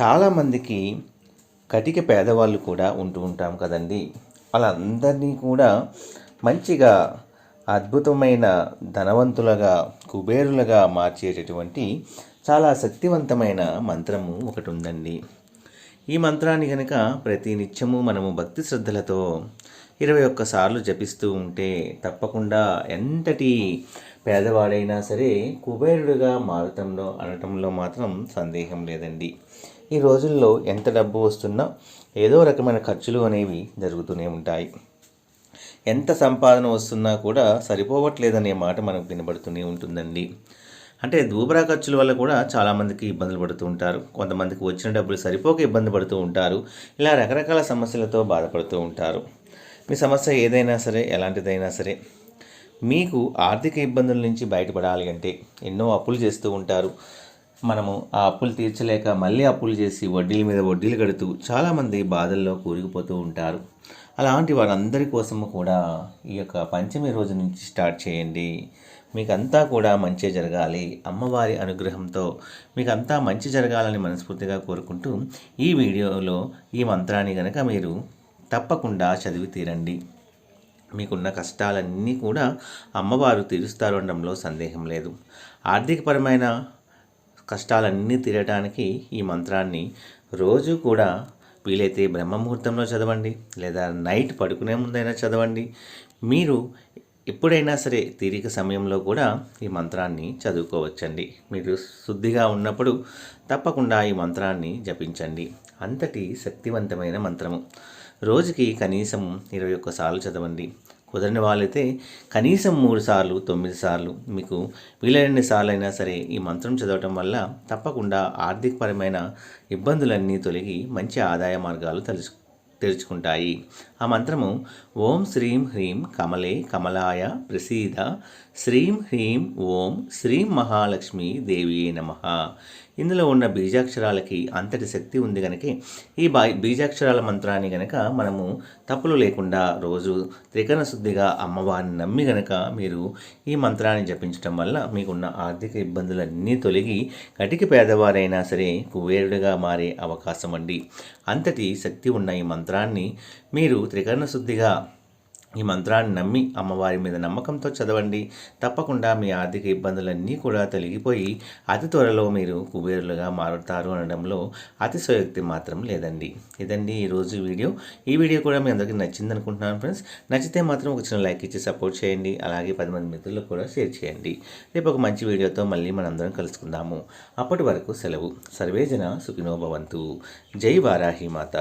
చాలామందికి కటిక పేదవాళ్ళు కూడా ఉంటూ ఉంటాం కదండి. వాళ్ళందరినీ కూడా మంచిగా అద్భుతమైన ధనవంతులుగా కుబేరులుగా మార్చేటటువంటి చాలా శక్తివంతమైన మంత్రము ఒకటి ఉందండి ఈ మంత్రాన్ని కనుక ప్రతి నిత్యము మనము భక్తి శ్రద్ధలతో ఇరవై ఒక్కసార్లు జపిస్తూ ఉంటే తప్పకుండా ఎంతటి పేదవాడైనా సరే కుబేరుడుగా మారటంలో అనటంలో మాత్రం సందేహం లేదండి. ఈ రోజుల్లో ఎంత డబ్బు వస్తున్నా ఏదో రకమైన ఖర్చులు అనేవి జరుగుతూనే ఉంటాయి. ఎంత సంపాదన వస్తున్నా కూడా సరిపోవట్లేదనే మాట మనకు వినబడుతూనే ఉంటుందండి. అంటే దూబరా ఖర్చుల వల్ల కూడా చాలామందికి ఇబ్బందులు పడుతూ ఉంటారు. కొంతమందికి వచ్చిన డబ్బులు సరిపోక ఇబ్బంది పడుతూ ఉంటారు. ఇలా రకరకాల సమస్యలతో బాధపడుతూ ఉంటారు. మీ సమస్య ఏదైనా సరే ఎలాంటిదైనా సరే మీకు ఆర్థిక ఇబ్బందుల నుంచి బయటపడాలి అంటే ఎన్నో అప్పులు చేస్తూ ఉంటారు. మనము ఆ అప్పులు తీర్చలేక మళ్ళీ అప్పులు చేసి వడ్డీల మీద వడ్డీలు కడుతూ చాలామంది బాధల్లో కూరుకుపోతూ ఉంటారు. అలాంటి వారందరి కోసము కూడా ఈ యొక్క పంచమి రోజు నుంచి స్టార్ట్ చేయండి. మీకంతా కూడా మంచి జరగాలి. అమ్మవారి అనుగ్రహంతో మీకంతా మంచి జరగాలని మనస్ఫూర్తిగా కోరుకుంటూ ఈ వీడియోలో ఈ మంత్రాన్ని కనుక మీరు తప్పకుండా చదివి తీరండి. మీకున్న కష్టాలన్నీ కూడా అమ్మవారు తీరుస్తారు అనడంలో సందేహం లేదు. ఆర్థికపరమైన కష్టాలన్నీ తీరటానికి ఈ మంత్రాన్ని రోజు కూడా వీలైతే బ్రహ్మముహూర్తంలో చదవండి లేదా నైట్ పడుకునే ముందైనా చదవండి. మీరు ఎప్పుడైనా సరే తీరిక సమయంలో కూడా ఈ మంత్రాన్ని చదువుకోవచ్చండి. మీరు శుద్ధిగా ఉన్నప్పుడు తప్పకుండా ఈ మంత్రాన్ని జపించండి. అంతటి శక్తివంతమైన మంత్రము. రోజుకి కనీసం ఇరవై ఒక్కసార్లు చదవండి. కుదరని వాళ్ళైతే కనీసం మూడు సార్లు తొమ్మిది సార్లు మీకు వీలైన సార్లు అయినా సరే ఈ మంత్రం చదవటం వల్ల తప్పకుండా ఆర్థికపరమైన ఇబ్బందులన్నీ తొలగి మంచి ఆదాయ మార్గాలు తెలుసు తెరుచుకుంటాయి ఆ మంత్రము ఓం శ్రీం హ్రీం కమలే కమలాయ ప్రసీద శ్రీం హ్రీం ఓం శ్రీం మహాలక్ష్మి దేవి నమ. ఇందులో ఉన్న బీజాక్షరాలకి అంతటి శక్తి ఉంది కనుక ఈ బా బీజాక్షరాల మంత్రాన్ని గనక మనము తప్పులు లేకుండా రోజు త్రికరణ శుద్ధిగా అమ్మవారిని నమ్మి గనక మీరు ఈ మంత్రాన్ని జపించడం వల్ల మీకున్న ఆర్థిక ఇబ్బందులన్నీ తొలగి కటికి పేదవారైనా సరే కుబేరుడిగా మారే అవకాశం అండి అంతటి శక్తి ఉన్న ఈ మంత్రాన్ని మీరు త్రికరణ శుద్ధిగా ఈ మంత్రాన్ని నమ్మి అమ్మవారి మీద నమ్మకంతో చదవండి. తప్పకుండా మీ ఆర్థిక ఇబ్బందులన్నీ కూడా తొలగిపోయి అతి త్వరలో మీరు కుబేరులుగా మారుతారు అనడంలో అతిశయోక్తి మాత్రం లేదండి. ఇదండి ఈరోజు వీడియో. ఈ వీడియో కూడా మీ అందరికీ నచ్చింది అనుకుంటున్నాను ఫ్రెండ్స్. నచ్చితే మాత్రం ఒక చిన్న లైక్ ఇచ్చి సపోర్ట్ చేయండి. అలాగే పది మంది మిత్రులకు కూడా షేర్ చేయండి. రేపు ఒక మంచి వీడియోతో మళ్ళీ మనందరం కలుసుకుందాము. అప్పటి వరకు సెలవు. సర్వేజన సుఖినో భవంతు. జై వారాహి మాత.